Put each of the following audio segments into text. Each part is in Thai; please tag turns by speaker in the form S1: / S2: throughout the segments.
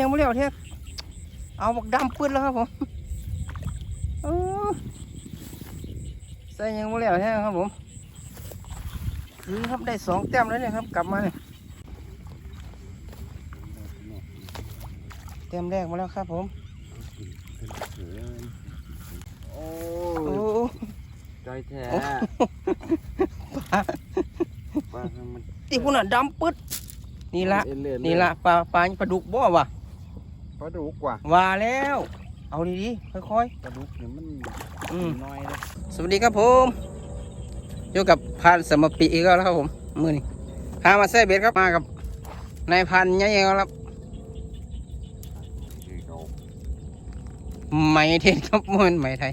S1: ยังไม่เลี้ยวเท่เอาบักดำปืนแล้วครับผมเออใส่ยังไม่เลี้ยวเท่ครับผมคือครับได้สองแต้มแล้วเนี่ยครับกลับมาเนี่ยแต้มแรกมาแล้วครับผม
S2: โอ้
S1: โอ้
S2: ใจแท้
S1: ปลา
S2: ปลามัน
S1: ที่พุ่นอะดำปึ๊ดนี่ละ
S2: เอ็เย
S1: นี่ละปลาปลาปลาดุกบ่วะ
S2: ปลาดุกว่ะ
S1: ว่าแล้ว เอาดีๆค่อย
S2: ปลาดุกเนี่ยมัน
S1: ๆอืม
S2: น้อยเลย
S1: สวัสดีครับผมอยู่กับพานสมปีอีกแล้วครับผม มือนี้พามาใส่เบ็ดครับมากับนายพันใหญ่ครับ
S2: นี่เขา
S1: ไหมเทศครับมือไหมไทย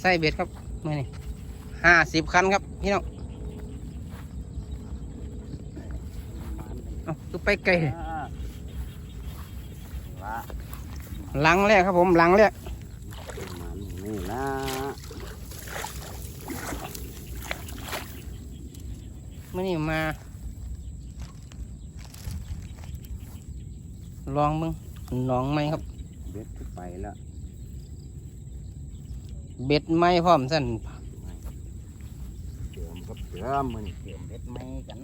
S1: ใส่เบ็ดครับมือนี้ห้าสิบคันครับพี่น้อง
S2: มัน
S1: เอาคือไปไกลเลย
S2: อ่าละ
S1: หลังแรกครับผมหลังแรก
S2: มันนี่ละ
S1: มื่อนี้มา ลองมึงหนองไหมครับ
S2: เบ็ดขึ้นไปแล้ว
S1: เบ็ดไหมพร้อมสั่น
S2: เติมกับเติมมันเติมเบ็ดไม่กัน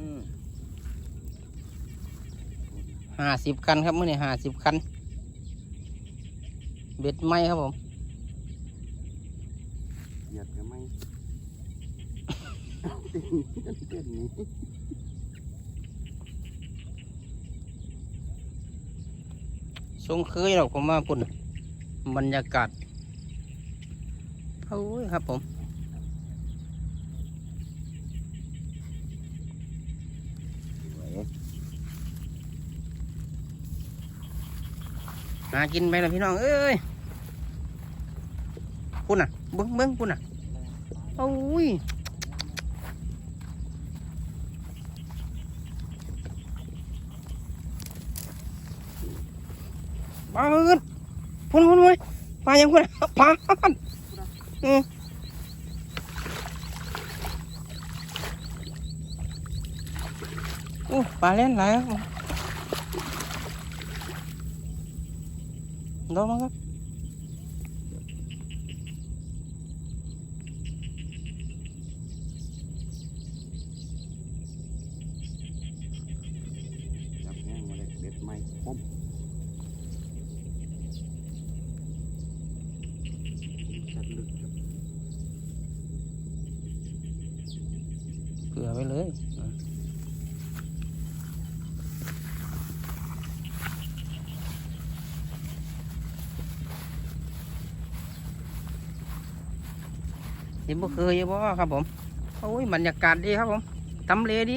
S1: ห้าสิบคันครับมื่อนี้ห้าสิบคัน เบ็ดไหมครับผม
S2: เหยียดก็ไม่เต้นเต้นนี้
S1: ทรงเคยหรอกผมว่าปุ่นน่ะบรรยากาศโอ้ยครับผม
S2: สวย
S1: หากินไปแล้วพี่น้อง เอ้ย ปุ่นอะเบิ้งเบิ้งปุ่นอะโอ้ยปลาเงินพุ่นพุ่นพุ่นปลายังพุ่นอะปลาอืมโอ้ปลาเล่นหลายครับผมโดนมั้งครับ
S2: จับแห้งมาเลยเบ็ดไม่ปุ๊บชัดลึกครับ
S1: เผื่อไว้เคยยังบ่เคยบ่ครับผมโอ้ยบรรยากาศดีครับผมทำเลดี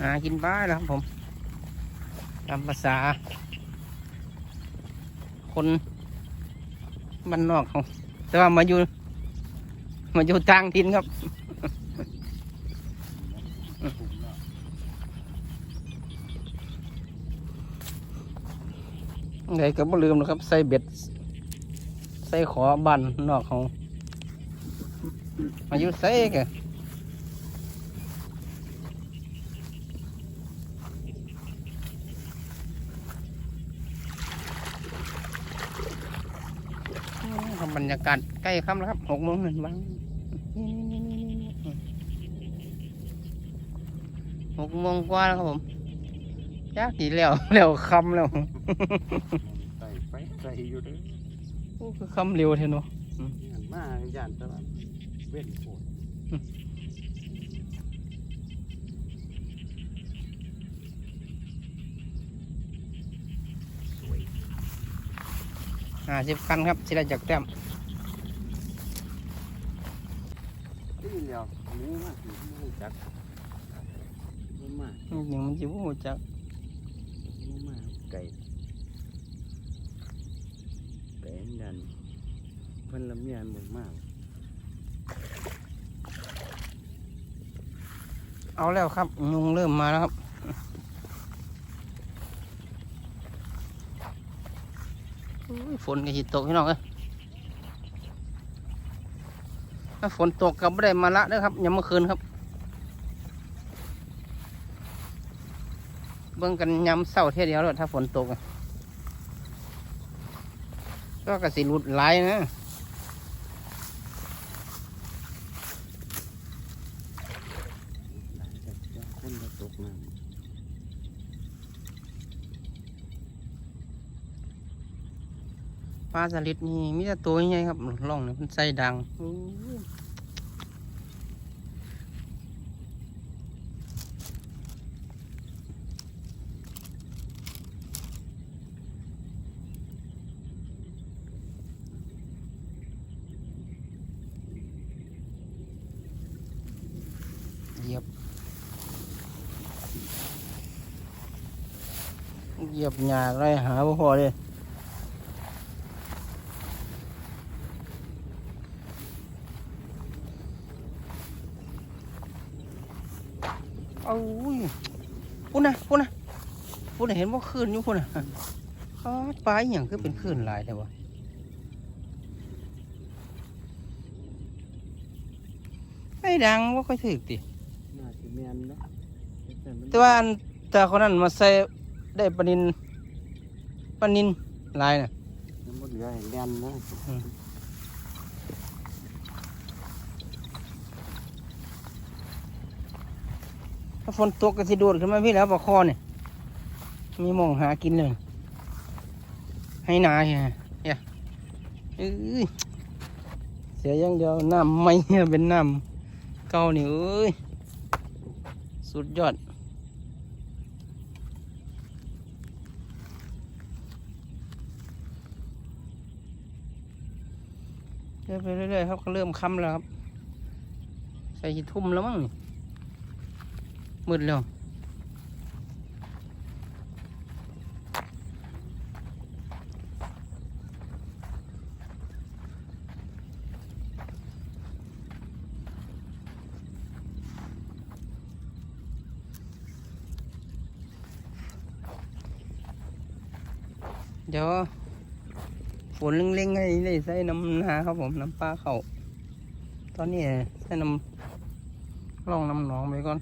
S1: หากินบ้าแล้วครับผมตามภาษา คนบ้านนอกเขาแต่ว่ามาอยู่มาอยู่ทางทินครับไงก็บ่ลืมนะครับ ใส่เบ็ด ใส่ขอบันนอกของมาอยู่ใส่กอืมครับบรรยากาศใกล้ค่ำแล้วครับหกโมงหนึ่งบ้างนี่นี่นี่นี่นี่อืมหกโมงกว่าแล้วครับผมยากกี่แล้วแล้วค่ำแล้ว
S2: ใส่ไปใส่อยู่เด้อ
S1: โอ้คือคำเร็วเทเนาะ
S2: นี่หันมาย่านตลาดเว้นโคตร
S1: ห้าสิบคันครับสิได้จากแต้ม
S2: เดียวหมูมากหมูจักหมูมาก
S1: ยังมันจะพูดจัก
S2: หมูมากไก่ไก่อันดันเพิ่นละเมียนบ่มาก
S1: เอาแล้วครับยุงเริ่มมาแล้วครับอุ้ยฝนก็หิตกพี่น้องเอ้ย ถ้าฝนตกก็ไม่ได้มาละเด้อครับยังเมื่อคืนครับ เบื้องกันย้ำเศร้าเท่ยเดียวแล้วถ้าฝนตกก็กระสีหลุดไหลนะ
S2: หลายแต่ว่าคนละตกน้
S1: ปลาสลิดนี่มีแต่ตัวใหญ่ครับล่องนี่มันใส่ดังเหยียบเหยียบหยากไรหาบ่พอเลย เอาอุ้ย พูดนะพูดนะพูดนะเห็นว่าคลื่นอยู่พูดนะอ๋อปลาอหย่างคือเป็นคลื่นหลายแต่วะไม่ดังว่าค่อยถึกติำ
S2: น่าสิแม่นเนาะแต่มัน
S1: แต่ว่าอันตาคนนั้นมาใส่ได้ปลานินปลานินหลายน่ะ
S2: มันบ่เหลือให้แล่นนะ
S1: ถ้าฝนตกก็สิโดดขึ้นมาพี่แล้วปลาคอเนี่ยมีมองหากินเลย ให้นาเฮียเนี่ยเสียอย่างเดียวน้ำไม่เป็นน้ำเก่านี่เอ้ยสุดยอดเดินไปเรื่อยๆครับก็เริ่มค่ำแล้วครับ ใส่หิทุ่มแล้วมั้งนี่ มืดแล้วเดี๋ยวฝนเล็งๆให้ได้ใส่น้ำนาครับผมน้ำปลาเขาตอนนี้ใส่น้ำร่องน้ำหนองไปก่อน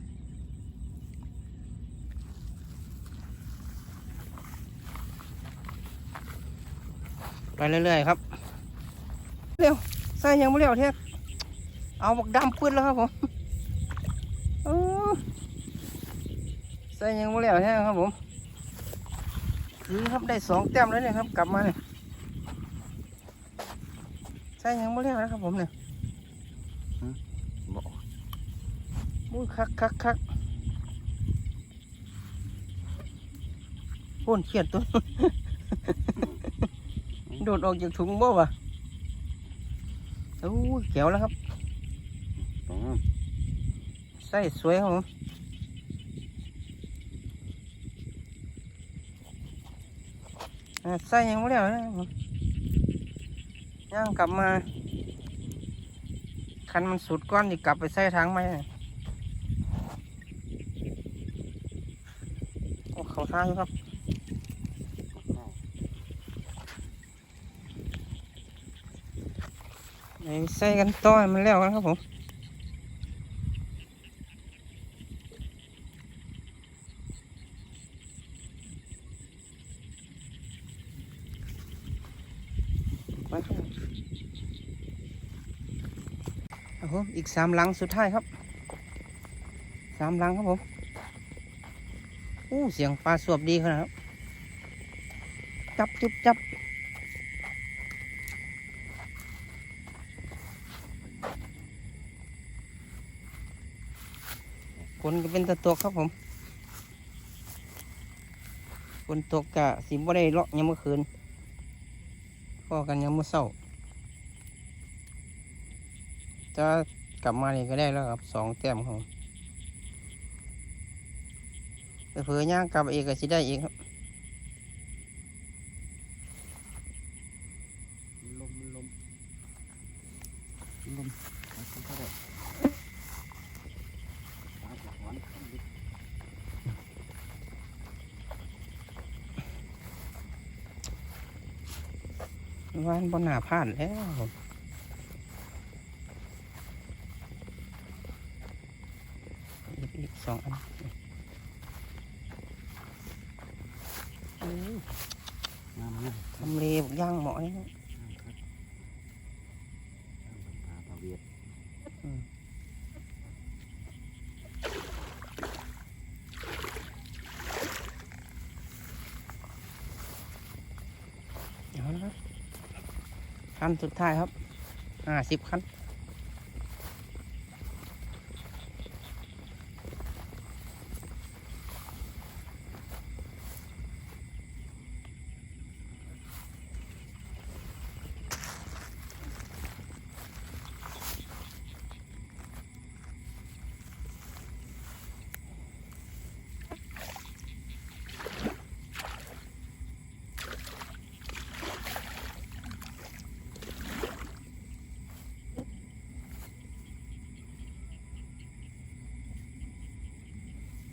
S1: ไปเรื่อยๆครับ เร็วใส่ยังไม่เร็วเทียเอาบักดำปื้นแล้วครับผมใส่ยังไม่เร็วเทียครับผมคือครับได้สองแต้มแล้วเนี่ยครับกลับมาเนี่ยใช่ยังไม่เรียกนะครับผมเนี่ย
S2: บ่
S1: มุ้ยคักคักคักพ่นเขียดตัว โดดออกจากถุงบ่วะโอ้ยแก้วแล้วครับไส้สวยครับผมอ่าไส้ยังไม่เรียกนะผมย่างกลับมา คันมันสุดก้อนจะกลับไปใส่ทางไหมโอ้เขาท่าอยู่ครับไป ใส่กันต่อให้มันแล้วกันครับผมไปครับผมครับผมอีกสามหลังสุดท้ายครับสามหลังครับผมอู้เสียงปลาสวบดีขนาดครับ จับจุบจับ นก็เป็นตะตกครับผมฝนตกกะสิบ่ได้เลาะยามเมื่อคืนพอกันยามเมื่อเช้าจะกกลับมานี่ก็ได้แล้วครับสองแต้มครับเผื่อย่างกลับอีกก็สิได้อีกครับ
S2: ลมลมลมเอาเข้าไปตาจะหวานขึ้นดิ
S1: วานบนหนาพลาดแล้วครับอีกอีกสองอันโอ้ย
S2: งามงาม
S1: ทำเลบักย่างเหมาะนี่ครับ
S2: ครับตาตาเวียด
S1: เอาละครับ ขั้นสุดท้ายครับห้าสิบคัน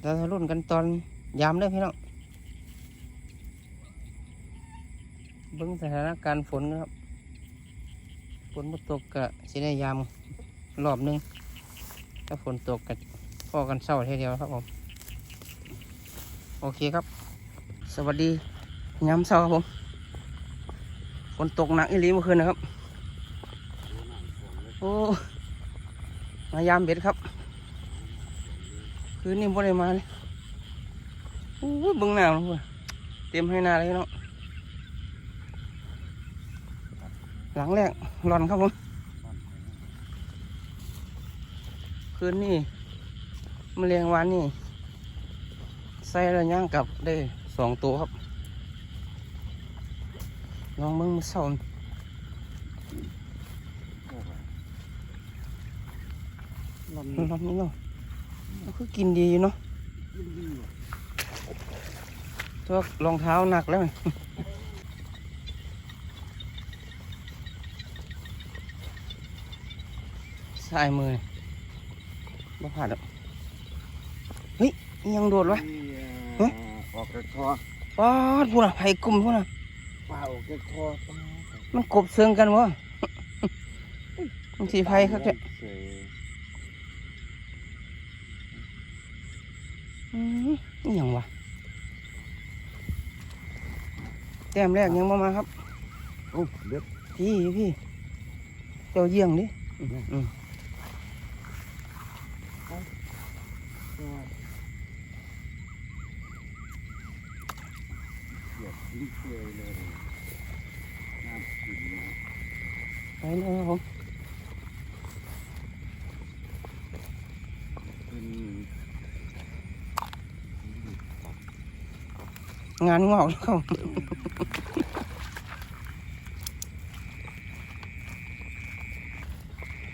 S1: เราจะรุ่นกันตอนยามเด้อพี่น้องเบิ่งสถานการณ์ฝนนะครับ ฝนตกกะสิได้ยามรอบนึง ถ้าฝนตกกะพอกันเศร้าทีเดียวครับผม โอเคครับ สวัสดียามเศร้าครับผม ฝนตกหนักอีหลีเมื่อคืนนะครับ โอ้มายามเบ็ดครับ คืนนี้บ่ได้มาเลยโอ้ยเบิ่งหนาวเลยเตรียมให้หนาเลยเนาะหลังแรกร้อนครับผมคืนนี้มะเร็งวันนี่ใส่ระย่างกลับได้สองตัวครับ ลองมึงมือเศร้า
S2: ลม
S1: ลองนี่เนาะ มันคือกินดีอยู่เนาะ
S2: ดี
S1: ตัวรองเท้าหนักแล้วไงสายมือนี่บ่ผ่านอะเฮ้ยอิหยังโดดวะ
S2: เฮ้ยออกจากคอ
S1: ป๊าดพูดอะไผ่กลุ่มพูดอะ
S2: เปล่าออกจากคอ
S1: มันกบเซิงกันวะมันสีไผ่ครับเนี่ย
S2: เสย
S1: อืมอิหยังวะแต้มแรกยังมามาครับ
S2: โอ้เด็ด
S1: พี่พี่เจ้าเยี่ยงดิอืมอืม
S2: เดือดลิ้นเคยเลยน้ำกินนะ
S1: ไปเลยครับผม
S2: เป็น
S1: งานงอกแล้วครับ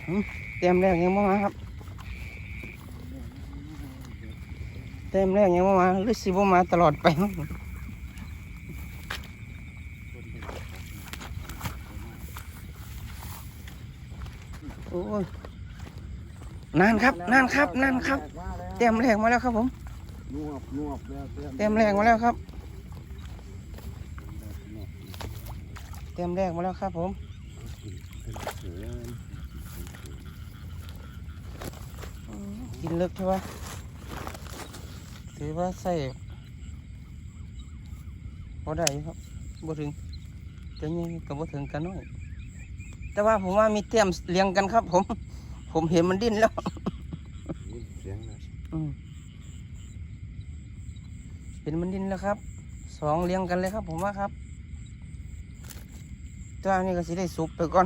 S1: อืมแต้มแรกยังมามาครับแต้มแรกยังมามาหรือสิบมาตลอดไปครับโอ้ยนานครับนานครับนานครับแต้มแรกมาแล้วครับผม
S2: นวบนวบแล้ว
S1: แต้มแรกมาแล้วครับแต้มแรกมาแล้วครับผม
S2: เสือ
S1: อืมกินเลิกใช่ปะถือว่าใส่พอได้อยู่ครับบ่ถึงแต่ยังกับบ่ถึงกันน้อยแต่ว่าผมว่ามีเตรียมเลี้ยงกันครับ ผม ผมเห็นมันดิ้นแล้ว
S2: เสียงนะ
S1: อืมเห็นมันดิ้นแล้วครับสองเลี้ยงกันเลยครับ ผมว่าครับเจ้านี่ก็สิได้สุบไปก่อน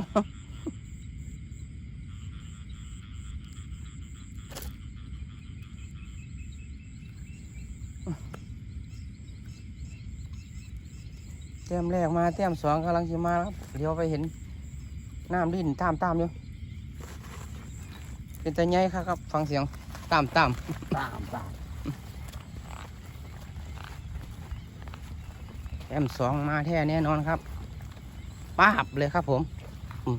S1: แต้มแรกมาแต้มสองกำลังจะมาครับเดี๋ยวไปเห็นน้ำดิ้นตามตามอยู่เป็นใหญ่ครับครับ ฟังเสียงตามตาม
S2: ตามตาม
S1: แอมสองมาแท้แน่นอนครับ ป้าบเลยครับผมอืม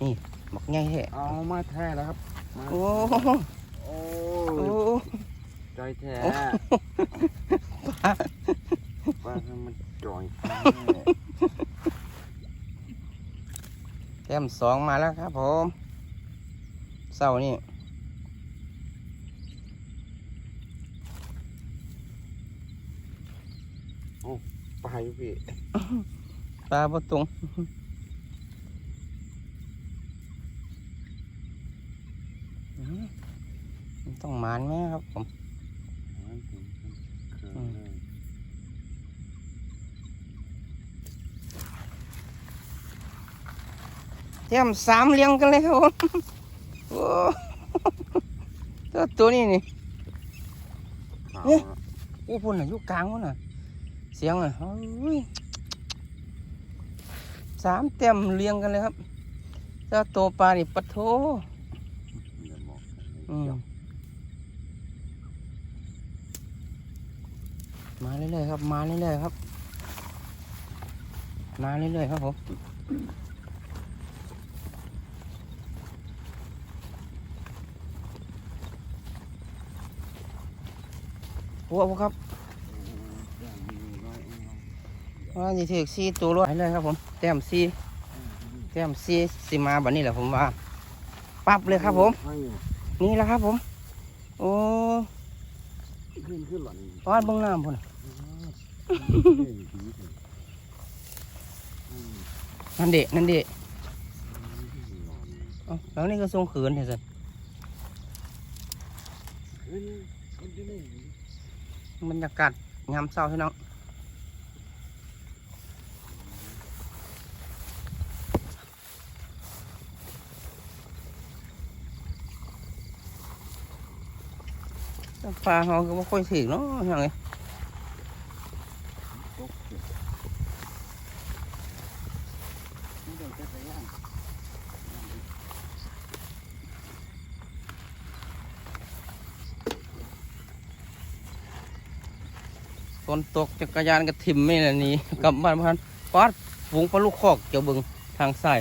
S1: นี่บอกใหญ่แท้
S2: เอามาแท้แล้วครับมา
S1: โอ้
S2: โอ้
S1: โอ้
S2: ยจอยแท้ปลาทำมันจอยแท้
S1: แอมสองมาแล้วครับผมเสาร์นี่
S2: ปลาอยู่พี่
S1: ปลาประตุงอื้อหือมันต้องหมานไหมครับผมอืมแต้มสามเลี้ยงกันเลยครับผมโอ้ตัวตัวนี้นี่
S2: เนี่ย
S1: โอ้พุ่นน่ะอยู่กลางพุ่นน่ะ เสียงอะโอ้ย สามเต็มเลี้ยงกันเลยครับ เจ้าตัวปลานี่ปะโถอืมมาเรื่อยๆครับ มาเรื่อยๆครับ มาเรื่อยๆครับผมหัวครับ ว่าจะถือซีตัวรถไปเลยครับผมแต้มซีแต้มซีสิมาแบบนี้แหละผมว่าปั๊บเลยครับผม นี่แหละครับผม โอ้
S2: ขึ้นขึ้นหล่อน
S1: วาดเบื้องน้ำพุ่นนั่นเดะนั่นเดะแล้วนี่ก็ทรงเขินเถอะสิบรรยากาศยามเช้าพี่น้อง ปลาเขาก็ไม่ค่อยถึงเนาะยังไงฝนตกจักรยานก็ทิมไม่ละนี้กลับบ้านพันปัดฝูงปลาลูกคอกเจ้าบิงทางซ้าย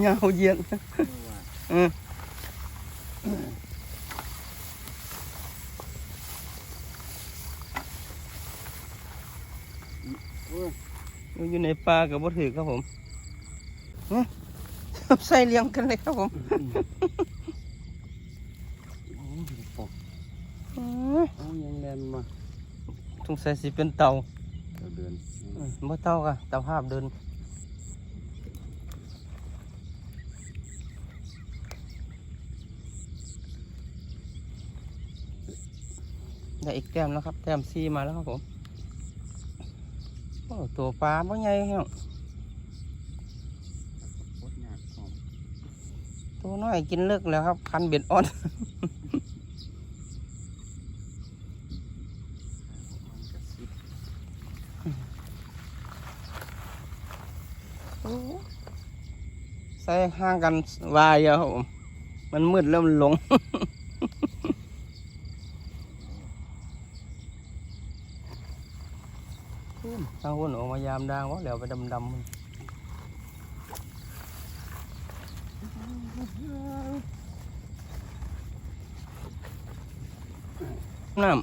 S1: เงาเย็นอืมอยู่ในป่ากับบ่ถือครับผมอื้อใส่เลี้ยงกันเลยครับผมอื้อ
S2: เอายังแลนมา
S1: สงสัยสิเป็นเต่า
S2: เราเดิน
S1: อื้อบ่เต่ากะเต่าภาพเดินได้อีกแต้มแล้วครับแต้มซีมาแล้วครับผม โอ้ตัวปลาบ่ใหญ่ครับ
S2: โคตรยากหอม
S1: ตัวน้อยกินเลิกแล้วครับ คันเบ็ดอ่อนใส่ห่างกันวายเยอะครับผมมันมืดแล้วมันหลง ทางหุ่นออกมายามดังว่าแล้วไปดำดำมันน้ำ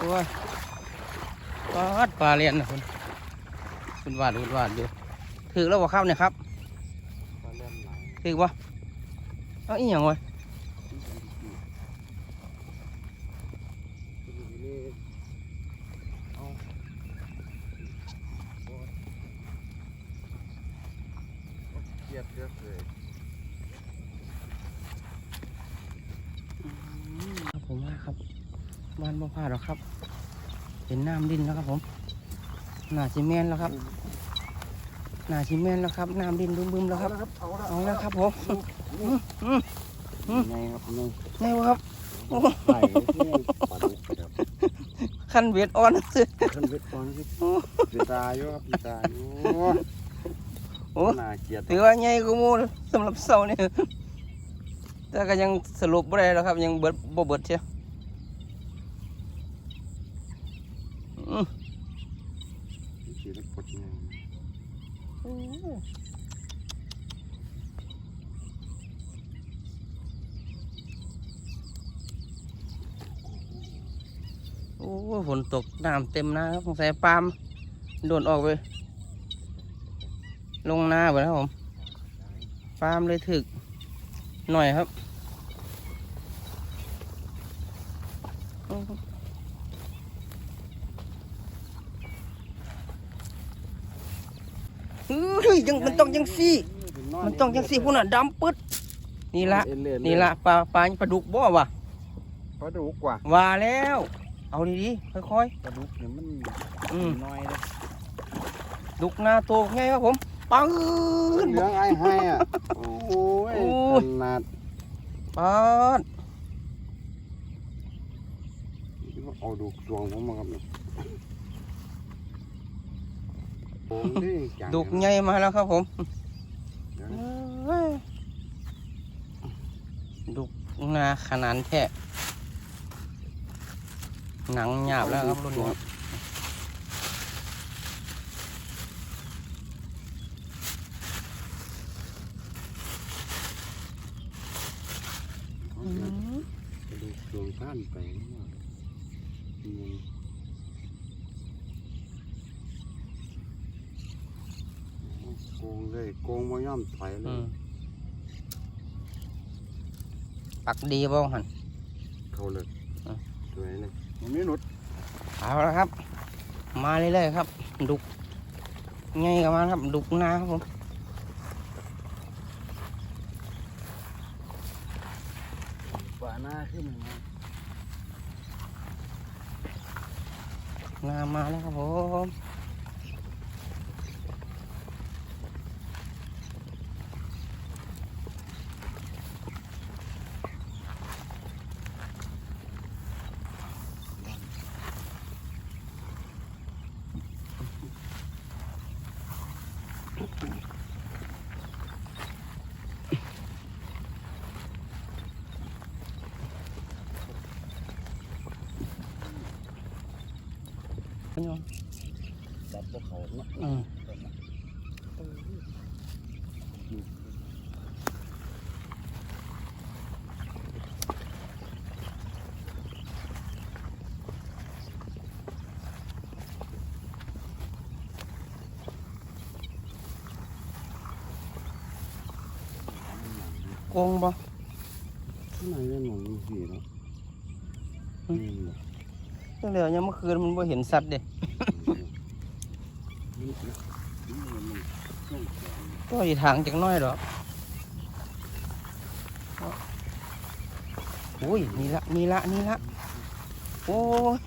S1: ตัวปลาดปลาเลียนนะคุณคุณวาดคุณวาดอยู่ถือแล้วบ่ครับเนี่ยครับ
S2: ปลาเล่นหลาย
S1: ถือบ่เอาอีหยังวะ
S2: นี่เอาเกียดเยอะเลย
S1: ครับผมว่าครับบ้านบ่พลาดหรอกครับ เห็นน้ำดินแล้วครับผมหน้าซีเมนต์แล้วครับหน้าซีเมนต์แล้วครับน้ำดินบึ้มๆแล้วครับ
S2: เอาละ
S1: เอาแล้วครับผมอืมอืมอืม
S2: ไงครับนี่
S1: ไงวะครับ
S2: ไปที่ปลาดุกครับ
S1: ขคันเวทออนซื้อ
S2: ขึ้นไปก่อนสิปีตาอยู่ครับปีตาอยู่
S1: โอ้
S2: น่าเกลียด
S1: ถือว่าใหญ่กูมูสำหรับเสาเนี่ยแต่ก็ยังสรุปบ่ได้แล้วครับ ยังเบิดบ่เบิดเชียวอืม
S2: สีเล็กปดไง
S1: โอ้ ฝนตกน้ำเต็มนาครับสงสัยปาล์มโดนออกไป ลงนาไปแล้วครับผมปาล์มเลยถึกหน่อยครับเฮ้ยยังมันต้องยังซี่ มันต้องยังซี่พุ่นอะดำปึ๊ดนี่ละ นี่ละปลาปลาปลาดุกบ่วะ
S2: ปลาดุกว่ะ
S1: ว่าแล้ว เอาดีๆค่อย
S2: ปลาดุกเนี่ยมัน
S1: ๆอืม
S2: น้อยเลย
S1: ดุกหน้าโตไงครับผมปัง
S2: เหลืองไอ้ให้อะ โอ้ย
S1: โอ้ย
S2: ขนาด
S1: ปาด
S2: เอาดุกดวงผมมาครับนี่โอ้ยจัง
S1: ดุกใหญ่มาแล้วครับผม
S2: เดี๋ยว
S1: เอ้ยดุกหนาขนาดแท้ หนังหยาบแล้วครับรุ่นนี้ครับ
S2: เอา
S1: อื
S2: เดี๋ยว
S1: ม
S2: กระดูกดวงท่านไปนี่ว่าอืมโกงเลยโกงมาย่อมถอยเล
S1: อื
S2: ย
S1: มปักดีบ้างหัน
S2: เข้าเลย
S1: อะ
S2: สวยเลย มีหนุด
S1: เอาละครับ มาเรื่อยๆครับ ดุกง่ายกับมาครับ ดุกนาครับผม
S2: ฝ่าหน้าขึ้นมา
S1: นามาแล้วครับผม พี่น้อง
S2: จับพวกเขาเนาะ
S1: อืมโกงบ่
S2: ข้างในเป็นหมองมีสีเนาะ
S1: อืม
S2: นี่เหรอ
S1: ตั้งแต่ยังเมื่อคืนมันบ่เห็นสัตว์เด้
S2: นี่นะนี่มันมันต้องแข็ง
S1: ก็อีทางจักหน้อยดอกโอ้ยนี่ละนี่ละนี่ละโอ้ย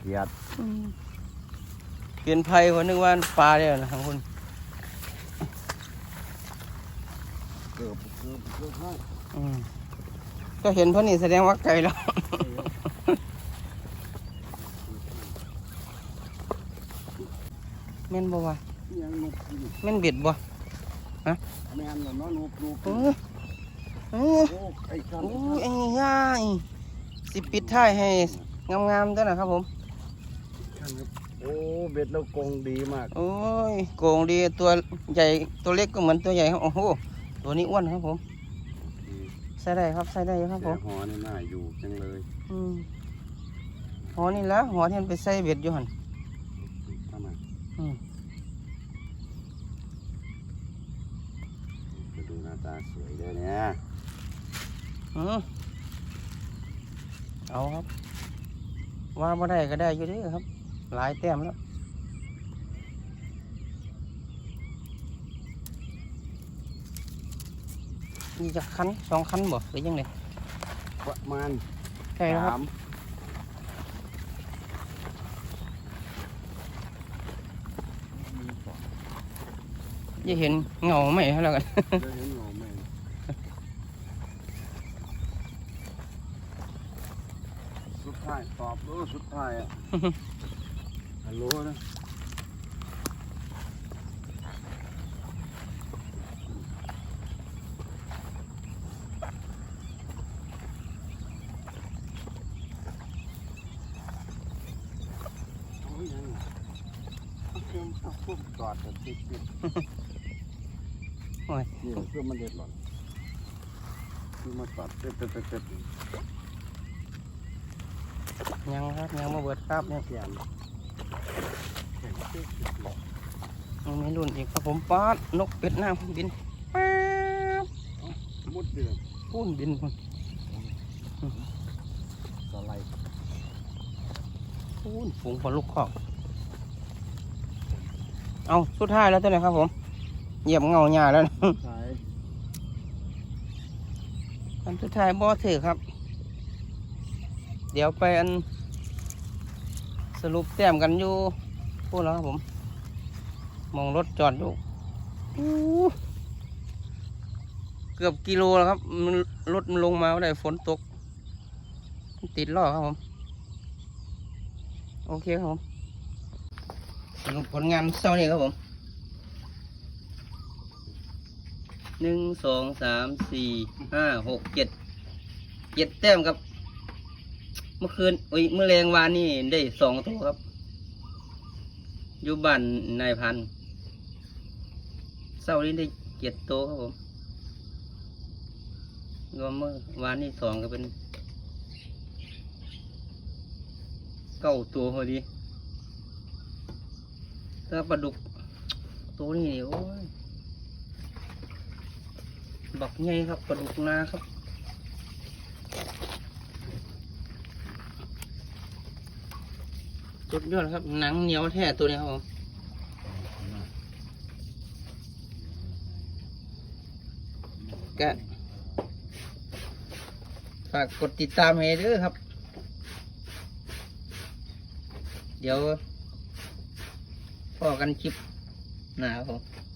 S2: เกียด
S1: อืมเปลี่ยนภัยคนนึกว่าปลาเนี่ยนะครับคุณ
S2: เกือบเกือบเกือบให้
S1: อืม ก็เห็นเพราะนี่แสดงว่าไกลแล้ว แม่นบ่วะ
S2: ยังนกอยู่
S1: แม่นเบ็ดบ่
S2: แม่นแล้วเนาะนกนก
S1: เออเออ
S2: โอ้ไอ้กัน
S1: โอ้ยไอ้ย่ายสิปิดท้ายให้งามๆด้วยนะครับผม
S2: โอ้เบ็ดแล้วกงดีมาก
S1: โอ้ยโกงดีตัวใหญ่ตัวเล็กก็เหมือนตัวใหญ่ครับโอ้โห ตัวนี้อ้วนครับผม ใส่ได้ครับใส่ได้ครับผ
S2: แต่
S1: ม
S2: หอนี่น่าอยู่จังเลย
S1: อืมหอนี่ละหอที่มันไปใส่เบ็ดอยู่หัน
S2: ทำไม
S1: อืม
S2: ก็ดูหน้าตาสวยเลยเนี่ย
S1: อืมเอาครับ ว่าบ่ได้ก็ได้อยู่เด้อครับ หลายแต้มแล้ว มีจะคันสองคันบ่หรือยังไง
S2: ประมาณ
S1: ใช่แล้วครับ
S2: สาม
S1: จะเห็นเงาไหมให้แล้วกัน
S2: จะเห็นหน่อไหมสุดท้ายายตอบรู้สุดท้ายอะ ฮัลโหลนะโอ้ยยังเครื่องต้องพุ่มจอดแต่ติดติด
S1: โอ้ย
S2: นี่เครื่องมันเด็ดหล่อนคือมาจอดเต็ดเต็ดเต็ดเต็ด
S1: ยังครับยังมาเบิดครับยัง
S2: เปลี่ยนเห็นเต็ด
S1: ยังมีรุ่นอีกครับผมป๊าดนกเป็ดน้ำบินป๊าบ
S2: มุดเดือด
S1: ปุ้นบินพุ่น
S2: สไลด์
S1: ปุ้นฝูงพอลูกคอก เอาสุดท้ายแล้วตัวไหนครับผมเหยียบเงาหญ้าแล้วนะ
S2: สาย
S1: อันสุดท้ายบ่ถือครับ เดี๋ยวไปอัน สรุปแต้มกันอยู่พูดแล้วครับผม มองรถจอดอยู่อู้เกือบกิโลแล้วครับมันรถมันลงมาไม่ได้ฝนตกมันติดล้อครับผม โอเคครับผมส รุปผลงานเศร้านี่ครับผมหนึ่งสองสามสี่ห้าหกเจ็ดเจ็ดแต้มครับ เมื่อคืนโอ้ยเมื่อแรงวานนี่ได้สองตัวครับ อยู่บ้านนายพันเศร้านี้ได้เจ็ดตัวครับผมรวมเมื่อวานนี่สองก็เป็นเก้าตัวพอดี ถ้าปลาดุกตัวนี้นี่โอ้ยบักใหญ่ครับปลาดุกนาครับสุดยอดครับ หนังเหนียวแท้ตัวนี้ครับผมก็ฝากกดติดตามให้ด้วยครับ เดี๋ยว พอกันคลิปหนาครับผม